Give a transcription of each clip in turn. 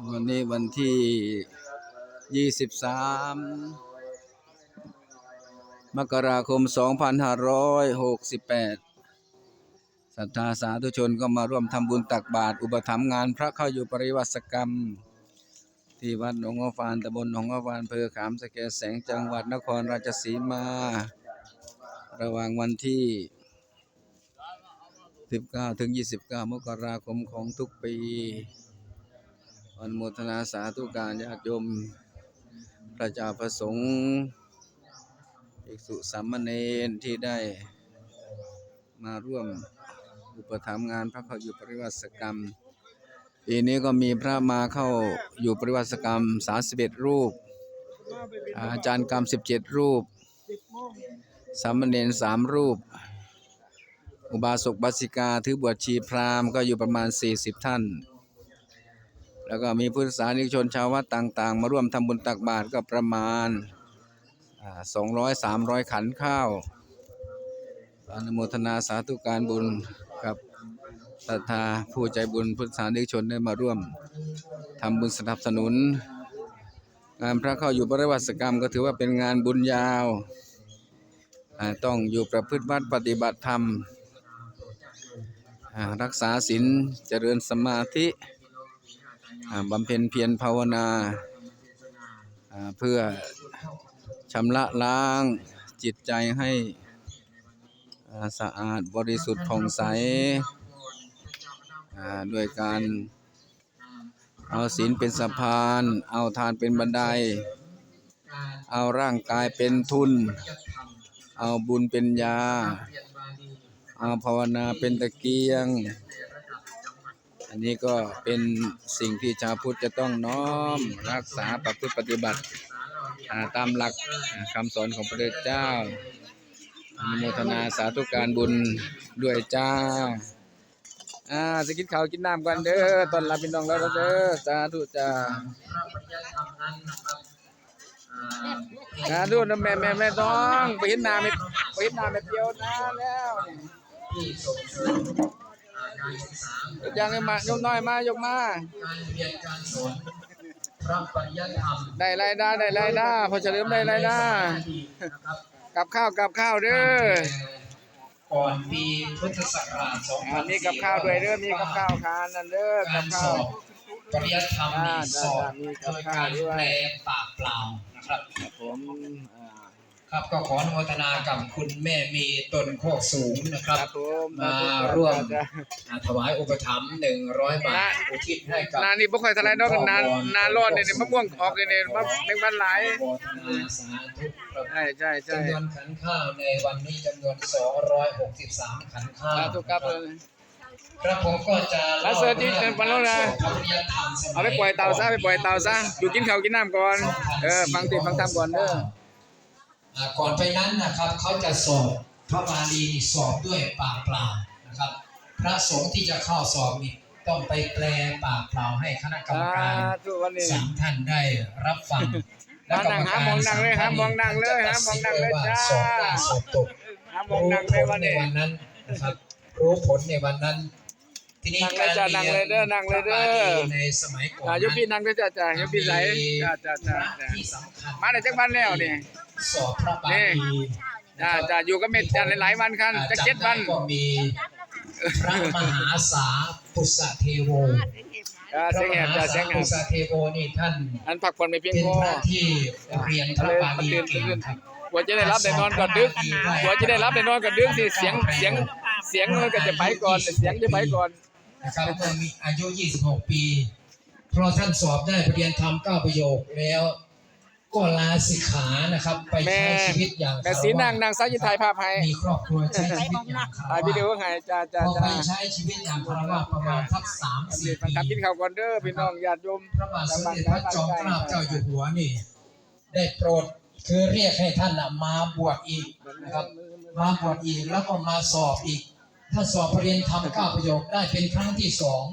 วันนี้วันที่ยี่สิบสามกราคมสองพันห้าร้อยหกสิบแปดศรัทธาสาธุชนก็มาร่วมทำบุญตักบาตรอุปถัมภ์งานพระเข้าอยู่ปริวัติกรรม ที่วัดหนองหัวฟานตำบลหนองหัวฟานเภอขามสแกแสงจังหวัดนครราชสีมา ระหว่างวันที่ 19 ถึง 29 มกราคมของทุกปี อนโมทนาสาธุการญาติโยมพระจาประสงค์ภิกษุสามเณรที่ได้มาร่วมอุปถัมภ์งานพระเขาอยู่ปริวัติกรรมปีนี้ก็มีพระมาเข้าอยู่ปริวัติกรรม31รูป อาจารย์กรรม17รูป สามเณรสามรูป อุบาสกบาสิกาถือบวชชีพราหมณ์ก็อยู่ประมาณ40ท่าน แล้วก็มีพุทธศาสนิกชนชาววัดต่างๆ มาร่วมทำบุญตักบาตรก็ประมาณสองร้อยสามร้อยขันข้าวอนุโมทนาสาธุการบุญกับศรัทธาผู้ใจบุญพุทธศาสนิกชนได้มาร่วมทำบุญสนับสนุน งานพระเข้าอยู่บริวัติกรรมก็ถือว่าเป็นงานบุญยาวต้องอยู่ประพฤติวัดปฏิบัติธรรม รักษาศีลเจริญสมาธิ บำเพ็ญเพียรภาวนาเพื่อชำระล้างจิตใจให้สะอาดบริสุทธิ์ผ่องใสด้วยการเอาศีลเป็นสะพาน เอาทานเป็นบันได เอาร่างกายเป็นทุน เอาบุญเป็นยา เอาภาวนาเป็นตะเกียง อันนี้ก็เป็นสิ่งที่ชาวพุทธจะต้องน้อมรักษาประพฤติปฏิบัติตามหลักอ่าคำสอนของพระเจ้าอนุโมทนาสาธุการบุญด้วยจ้า อ่าจะกินข้าวกินน้ำกันเด้อตอนรับพี่น้องแล้วเด้อสาธุจ้าสาธุนะแม่แม่แม่ต้องไปเห็นน้าแม่ไปเห็นน้าแม่เดียวนะแล้ว ยังไงมายกน้อยมายกมาการเรียนการสอนพระปริยัติธรรมได้ไรได้ได้ไรได้พอเฉลิมได้ไรได้นะครับกับข้าวกับข้าวเด้อก่อนปีพุทธศักราชอ่ามีกับข้าวด้วยเด้อมีกับข้าวคานนั่นเด้อกักาบรข้าสวอบปริยัติธรรมมีสอบโดยการแปลปากเปล่านะครับผมอ่า ครับก็ขออนุโมทนากับคุณแม่มีตนโคกสูงนะคครัรับบผมมาร่วมจ้ะอ่าถวายอุปถัมภ์หนึ่งร้อยบาทอุทิศให้กับนานนี่บ่ค่อยเท่าไหร่ดอกกันนานนานร้อนนี่นี่มะม่วงออกนี่นี่มะแมงวันหลายอนุโมทนาสาธุครับใช่ใช่ใช่จำนวนขันข้าวในวันนี้จำนวน263ขันข้าวสาธุครับครับผมก็จะแล้วเสิร์ชที่เป็นวันแล้วนะเอาไปปล่อยเตาซะไปปล่อยเตาซะอยู่กินข้าวกินน้ำก่อนเออฟังติฟังธรรมก่อนเด้ออ่า ก่อนไปนั้นนะครับเขาจะสอบพระบาลีนี่สอบด้วยปากเปล่านะครับ พระสงฆ์ที่จะเข้าสอบนี่ต้องไปแปลปากเปล่าให้คณะกรรมสาการธุวันนี้สามท่านได้รับฟังมานั่งหาหมองนั่งเลยหาหมองนั่งเลยหาหมองนั่งเลยจ้าสอบได้สอบตกหาหมองนั่งเลยวันในนี้วันนั้นนะครับรู้ผลในวันนั้นทีนี้นั่งเลยจ้ะนั่งเลยเด้อนั่งเลยเด้อพระบาลีในสมัยก่อนอ่านั้นยกพี่นั่งด้วยจ้าจ้ายกพี่ไหลจ้าจ้าจ้าพระจ้าที่สำคัญมาได้จักวันแล้วนี่ สอบพระบาลีจ้าจ้าอยู่กับเม็ดจ้าหลาย ๆ วันคันจะเจ็ดวันจำไก็มีพระมหาสาปุสะเทโวจ้าพเสีระยงมแหบหาจ้าสาเสียงแหปุบสะเทโวนี่ท่านอันพักผ่อนไม่เพียงเป็นพอพระที่เรียนพระบาลีตื่นเก่งตื่นครับกว่าจะได้รับได้นอนก็ดึกกว่าจะได้รับได้นอนก็ดึกสิเสียงเสียงเสียงมันก็จะไปก่อนเสียงจะไปก่อนนะครับเมื่อมีอายุ 26 ปี เพราะท่านสอบได้ปรริญญาธรรมเก้าประโยคแล้ว ก็ลาสิกขานะครับ ไปแม่ใช้ชีวิตอย่างแม่สีนางนางสาวยิถ่ายภาพให้มีครอบครัวใช้ชีวิตอย่างคารถ่ายวิดีโอวะให้จ้าจ้าพอไปจ้าใช้ชีวิตอย่างคารวะประมาณสักสามสี่มันปี ทำกินข้าวก่อนเด้อพี่น้องญาติโยมพระบาทสมเด็จพระจอมเกล้าเจ้าอยู่หัวนี่ ได้โปรดคือเรียกให้ท่านน่ะมาบวชอีกนะครับ มาบวชอีกแล้วก็มาสอบอีก ถ้าสอบปรริญญาธรรมเก้าประโยคได้เป็นครั้งที่สอง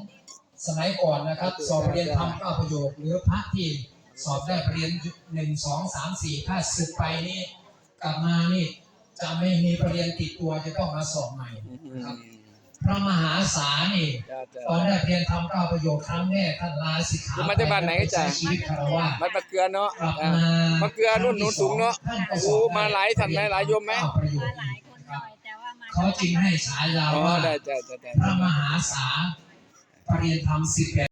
สมัยก่อนนะครับ สอบปรริญญาธรรมเก้าประโยคหรือพระที่ สอบได้ปรริญญาหนึ่งสองสามสี่ถ้าสึกไปนี่กลับมานี่จะไม่มีปรริญญาติดตัวจะต้องมาสอบใหม่นะครับพระมหาสานี่จ้าจ้าตอนได้เรียนทำเก้าประโยคครั้งแรกท่านลาสิกขาอยู่มาจากบ้านไหนจ๊ะใช้ชีวิตคารวะมัดมะเกลือเนาะกลับอะมามะเกลือรุ่นหนูสูงเนอะท่ก็โอ้สนมาหลายท่านไหมหลายโยมไหมเก้าประโยคมาหลายคนหน่อยแต่ว่ามาเขาจึงให้ฉายาอ๋อว่าได้จ้าจ้าจ้าพระมหาสาปรริยนธรรมสิบแปด